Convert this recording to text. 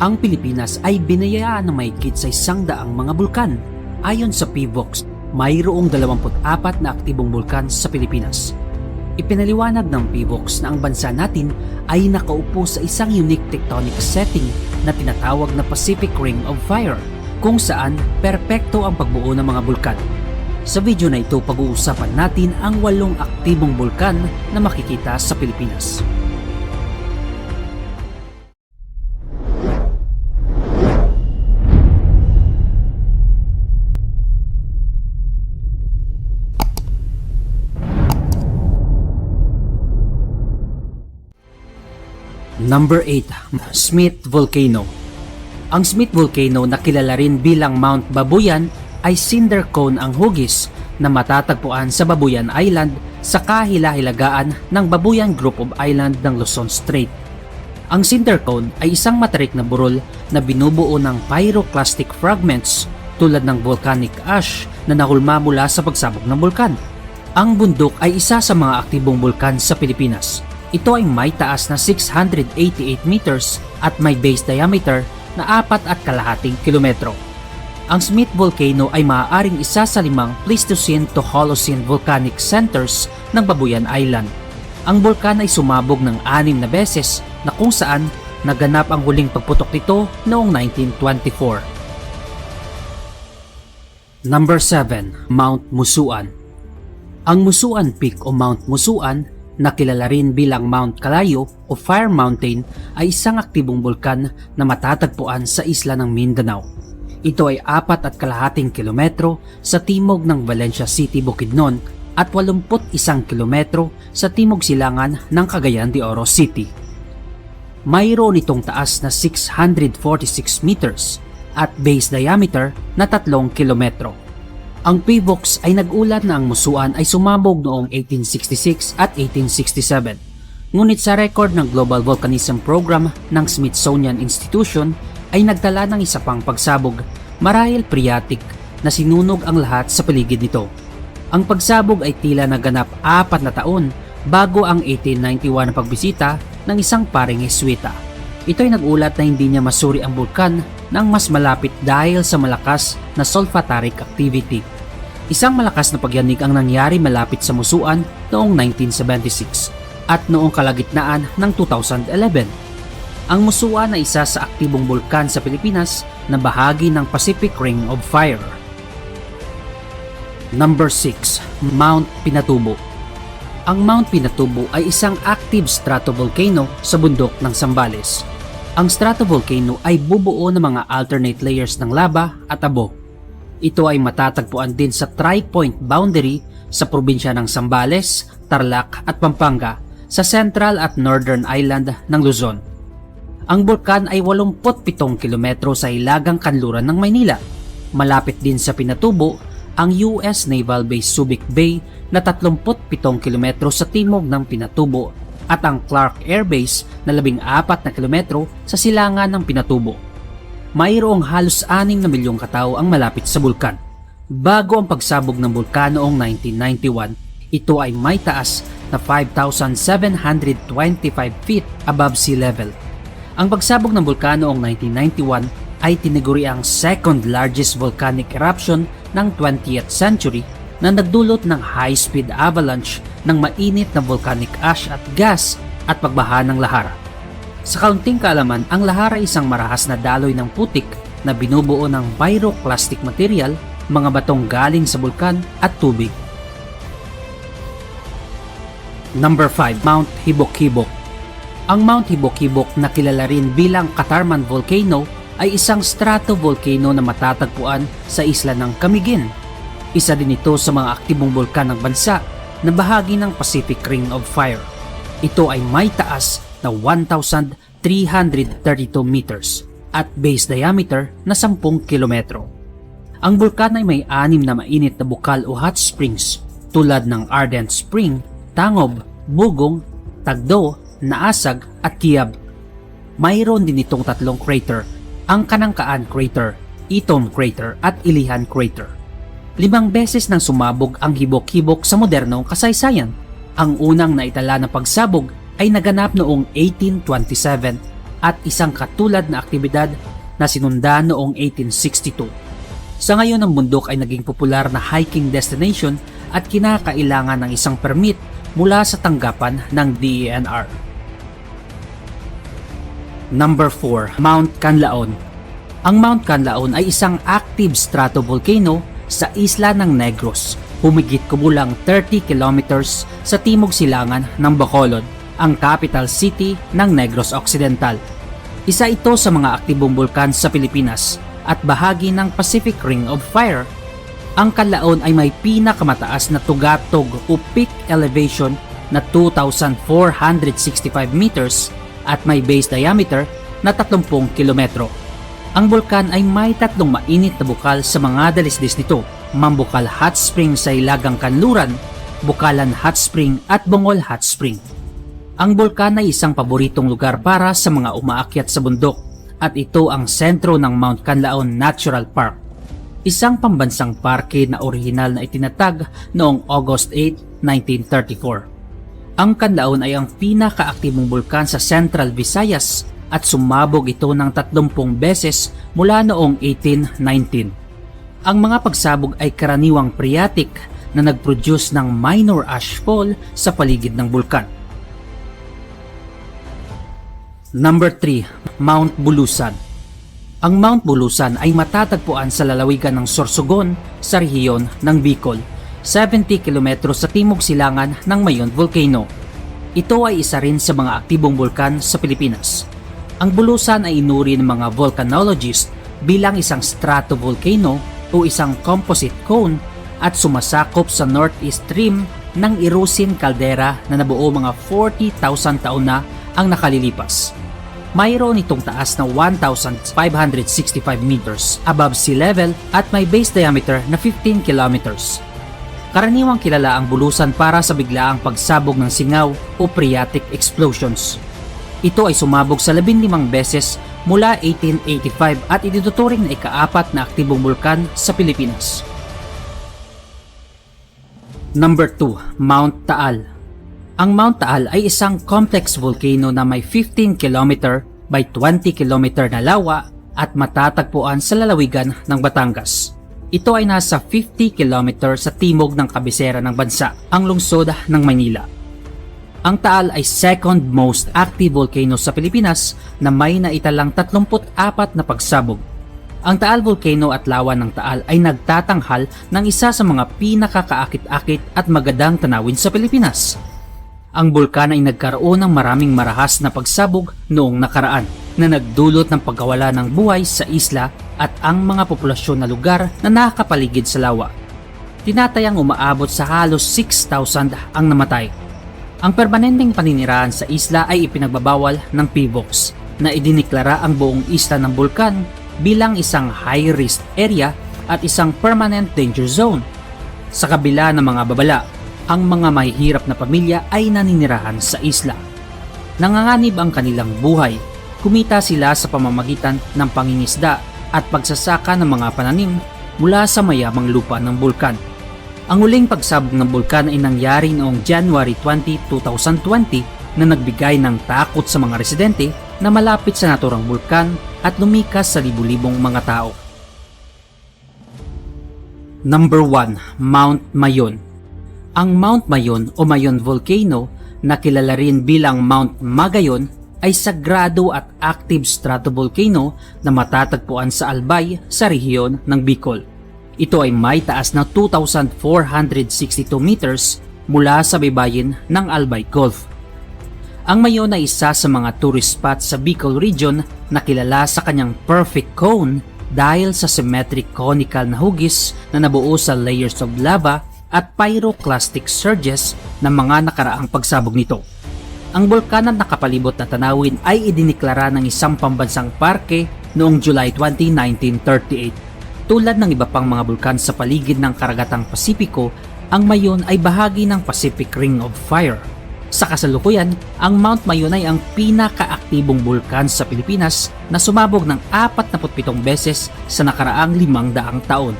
Ang Pilipinas ay binayaan ng mahigit sa isang daang mga bulkan. Ayon sa PVOX, mayroong 24 na aktibong bulkan sa Pilipinas. Ipinaliwanag ng PVOX na ang bansa natin ay nakaupo sa isang unique tectonic setting na tinatawag na Pacific Ring of Fire kung saan perpekto ang pagbuo ng mga bulkan. Sa video na ito pag-uusapan natin ang walong aktibong bulkan na makikita sa Pilipinas. Number 8, Smith Volcano. Ang Smith Volcano na kilala rin bilang Mount Babuyan ay cinder cone ang hugis na matatagpuan sa Babuyan Island sa kahila-hilagaan ng Babuyan Group of Island ng Luzon Strait. Ang cinder cone ay isang matarik na burol na binubuo ng pyroclastic fragments tulad ng volcanic ash na nahulma mula sa pagsabog ng bulkan. Ang bundok ay isa sa mga aktibong bulkan sa Pilipinas. Ito ay may taas na 688 meters at may base diameter na apat at kalahating kilometro. Ang Smith Volcano ay maaaring isa sa limang Pleistocene to Holocene volcanic centers ng Babuyan Island. Ang bulkan ay sumabog ng anim na beses na kung saan naganap ang huling pagputok nito noong 1924. Number 7, Mount Musuan. Ang Musuan Peak o Mount Musuan na kilala rin bilang Mount Calayo o Fire Mountain ay isang aktibong bulkan na matatagpuan sa isla ng Mindanao. Ito ay apat at kalahating kilometro sa timog ng Valencia City, Bukidnon at 81 kilometro sa timog silangan ng Cagayan de Oro City. Mayroon itong taas na 646 meters at base diameter na 3 kilometro. Ang PVOX ay nag-ulat na ang musuan ay sumabog noong 1866 at 1867. Ngunit sa record ng Global Volcanism Program ng Smithsonian Institution ay nagtala ng isa pang pagsabog marahil phreatic na sinunog ang lahat sa paligid nito. Ang pagsabog ay tila naganap apat na taon bago ang 1891 na pagbisita ng isang paring Jesuita. Ito ay nagulat na hindi niya masuri ang bulkan ng mas malapit dahil sa malakas na sulfataric activity. Isang malakas na pagyanig ang nangyari malapit sa Musuan noong 1976 at noong kalagitnaan ng 2011. Ang Musuan ay isa sa aktibong bulkan sa Pilipinas na bahagi ng Pacific Ring of Fire. Number 6, Mount Pinatubo. Ang Mount Pinatubo ay isang active stratovolcano sa bundok ng Sambales. Ang stratovolcano ay bubuo ng mga alternate layers ng lava at abo. Ito ay matatagpuan din sa tri-point boundary sa probinsya ng Sambales, Tarlac at Pampanga sa central at northern island ng Luzon. Ang bulkan ay 87 kilometro sa hilagang kanluran ng Maynila. Malapit din sa Pinatubo ang US Naval Base Subic Bay na 37 kilometro sa timog ng Pinatubo at ang Clark Air Base na 14 na kilometro sa silangan ng Pinatubo. Mayroong halos 6 na milyong katao ang malapit sa bulkan. Bago ang pagsabog ng bulkan noong 1991, ito ay may taas na 5,725 feet above sea level. Ang pagsabog ng bulkan noong 1991 ay tinaguri ang second largest volcanic eruption ng 20th century na nagdulot ng high-speed avalanche ng mainit na volcanic ash at gas at pagbaha ng lahara. Sa kaunting kaalaman, ang lahara ay isang marahas na daloy ng putik na binubuo ng pyroclastic material, mga batong galing sa bulkan at tubig. Number 5, Mount Hibok-Hibok. Ang Mount Hibok-Hibok na kilala rin bilang Katarman Volcano ay isang stratovolcano na matatagpuan sa isla ng Camiguin. Isa din ito sa mga aktibong bulkan ng bansa na bahagi ng Pacific Ring of Fire. Ito ay may taas na 1,332 meters at base diameter na 10 kilometro. Ang bulkan ay may anim na mainit na bukal o hot springs tulad ng Ardent Spring, Tangob, Bugong, Tagdo, Naasag at Kiyab. Mayroon din itong tatlong crater, ang Kanangkaan Crater, Itom Crater at Ilihan Crater. Limang beses nang sumabog ang hibok-hibok sa modernong kasaysayan. Ang unang naitala na pagsabog ay naganap noong 1827 at isang katulad na aktibidad na sinunda noong 1862. Sa ngayon ang bundok ay naging popular na hiking destination at kinakailangan ng isang permit mula sa tanggapan ng DENR. Number 4, Mount Canlaon. Ang Mount Canlaon ay isang active stratovolcano sa isla ng Negros, humigit kumulang 30 kilometers sa timog silangan ng Bacolod, ang capital city ng Negros Occidental. Isa ito sa mga aktibong bulkan sa Pilipinas at bahagi ng Pacific Ring of Fire. Ang Canlaon ay may pinakamataas na tugatog o peak elevation na 2,465 meters at may base diameter na 30 kilometro. Ang bulkan ay may tatlong mainit na bukal sa mga dalisdis nito, Mambukal Hot Spring sa Ilagang Kanluran, Bukalan Hot Spring at Bongol Hot Spring. Ang bulkan ay isang paboritong lugar para sa mga umaakyat sa bundok at ito ang sentro ng Mount Canlaon Natural Park. Isang pambansang parke na orihinal na itinatag noong August 8, 1934. Ang Canlaon ay ang pinakaaktibong bulkan sa Central Visayas at sumabog ito ng 30 beses mula noong 1819. Ang mga pagsabog ay karaniwang phreatic na nag-produce ng minor ashfall sa paligid ng bulkan. Number 3, Mount Bulusan. Ang Mount Bulusan ay matatagpuan sa lalawigan ng Sorsogon sa rehiyon ng Bicol, 70 km sa timog silangan ng Mayon Volcano. Ito ay isa rin sa mga aktibong bulkan sa Pilipinas. Ang Bulusan ay inuri ng mga volcanologist bilang isang stratovolcano o isang composite cone at sumasakop sa northeast rim ng Irusin caldera na nabuo mga 40,000 taon na ang nakalilipas. Mayroon itong taas na 1,565 meters above sea level at may base diameter na 15 kilometers. Karaniwang kilala ang bulusan para sa biglaang pagsabog ng singaw o phreatic explosions. Ito ay sumabog sa 15 beses mula 1885 at itinuturing na ikaapat na aktibong bulkan sa Pilipinas. Number 2, Mount Taal. Ang Mount Taal ay isang complex volcano na may 15 km by 20 km na lawa at matatagpuan sa lalawigan ng Batangas. Ito ay nasa 50 km sa timog ng kabisera ng bansa, ang lungsod ng Maynila. Ang Taal ay second most active volcano sa Pilipinas na may naitalang 34 na pagsabog ang Taal Volcano at lawa ng Taal ay nagtatanghal ng isa sa mga pinakakaakit-akit at magandang tanawin sa Pilipinas. Ang bulkan ay nagkaroon ng maraming marahas na pagsabog noong nakaraan na nagdulot ng pagkawala ng buhay sa isla at ang mga populasyon na lugar na nakakapaligid sa lawa. Tinatayang umaabot sa halos 6,000 ang namatay. Ang permanenteng paninirahan sa isla ay ipinagbabawal ng PBOX na idiniklara ang buong isla ng bulkan bilang isang high-risk area at isang permanent danger zone. Sa kabila ng mga babala, ang mga mahihirap na pamilya ay naninirahan sa isla. Nanganganib ang kanilang buhay, kumita sila sa pamamagitan ng pangingisda at pagsasaka ng mga pananim mula sa mayamang lupa ng bulkan. Ang huling pagsabog ng bulkan ay nangyari noong January 20, 2020 na nagbigay ng takot sa mga residente na malapit sa naturang bulkan at lumikas sa libu-libong mga tao. Number 1, Mount Mayon. Ang Mount Mayon o Mayon Volcano na kilala rin bilang Mount Magayon ay sagrado at active stratovolcano na matatagpuan sa Albay sa rehiyon ng Bicol. Ito ay may taas na 2,462 meters mula sa baybayin ng Albay Gulf. Ang Mayon ay isa sa mga tourist spot sa Bicol region na kilala sa kanyang perfect cone dahil sa symmetric conical na hugis na nabuo sa layers of lava at pyroclastic surges ng mga nakaraang pagsabog nito. Ang bulkan na nakapalibot na tanawin ay idiniklara ng isang pambansang parke noong July 20, 1938. Tulad ng iba pang mga bulkan sa paligid ng karagatang Pasipiko, ang Mayon ay bahagi ng Pacific Ring of Fire sa kasalukuyan, ang Mount Mayon ay ang pinakaaktibong bulkan sa Pilipinas na sumabog ng 47 beses sa nakaraang limang daang taon.